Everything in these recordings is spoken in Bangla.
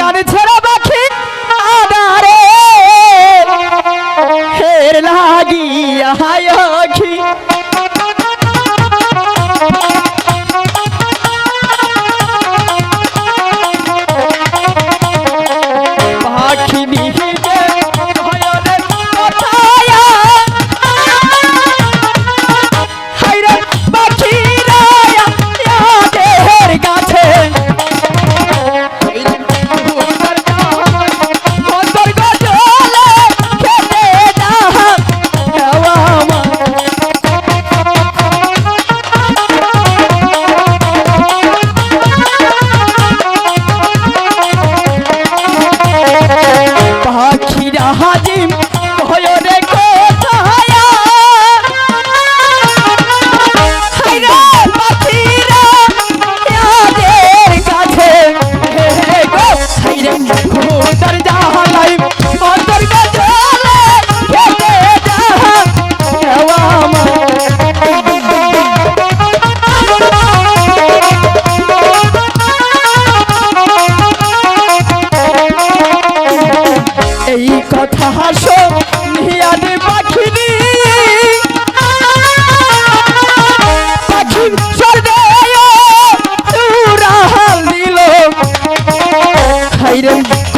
বাগান ছেড়া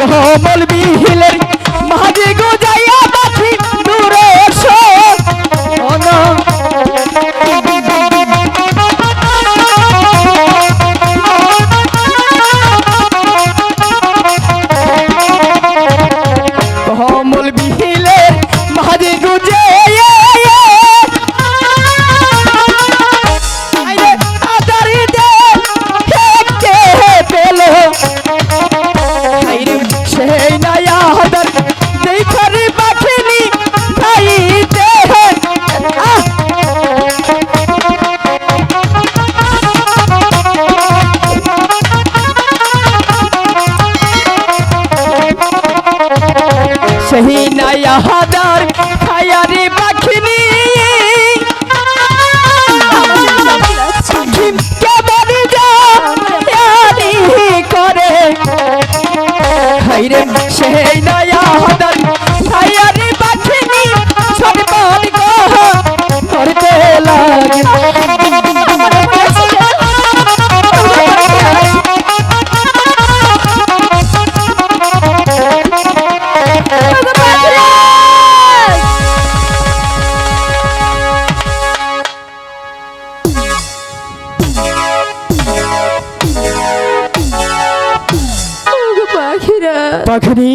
হাইরে কমল বিহিলের সেই নাইয়া হাদার খায়ারি পাখিনি। পাখিনি।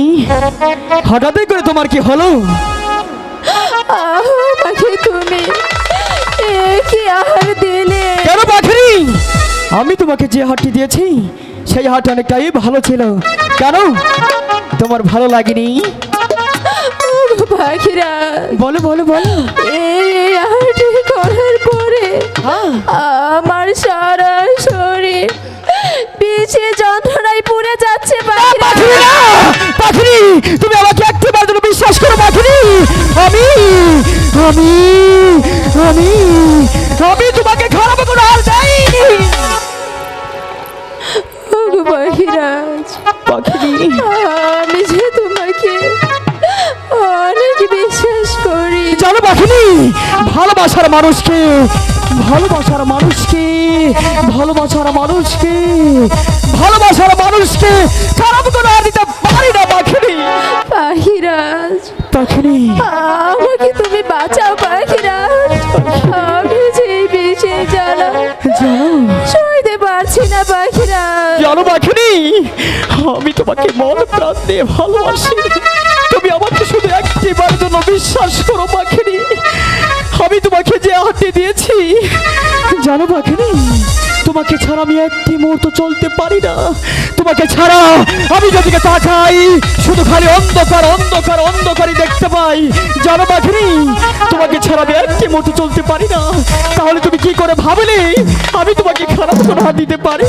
হঠাৎই করে তোমার কি হলো? পাখি তুমি এ কি আহার দিলে? কেন পাখিনি? আমি তোমাকে যে হাটটি দিয়েছি সেই হাট অনেকটাই ভালো ছিল। কেন? তোমার ভালো লাগেনি? পাখিরা বলো বলো বলো। এই আহারটি করার পরে হ্যাঁ। আমার সারা শরীর পিছে যন্ত্রণায় পুড়ে যাচ্ছে পাখিরা! তুমি আমাকে একটিবার জন্য বিশ্বাস করো পাখিনি আমি আমি আমি আমি তোমাকে খারাপ কোনো হাল আমি যে তোমাকে অনেক বিশ্বাস করি। জানো ভালোবাসার মানুষকে ভালোবাসার মানুষকে ভালোবাসার মানুষকে পাখিরাজ আমি তোমাকে মন প্রাণ দিয়ে ভালোবাসি। তুমি আমাকে শুধু একটিবার জন্য বিশ্বাস করো, পাখিনি। আমি তোমাকে যে হাতে দিয়েছি, জানো পাখিনি? তোমাকে ছাড়া আমি একটি মুহূর্ত চলতে পারি না। তোমাকে ছাড়া আমি যেদিকে তাকাই, শুধু খালি অন্ধকার অন্ধকার, অন্ধকারই দেখতে পাই। জানো পাখিনি? তোমাকে ছাড়া আমি একটি মুহূর্ত চলতে পারি না। তাহলে তুমি কি করে ভাবলে? আমি তোমাকে খারাপ কোনো হাত দিতে পারি?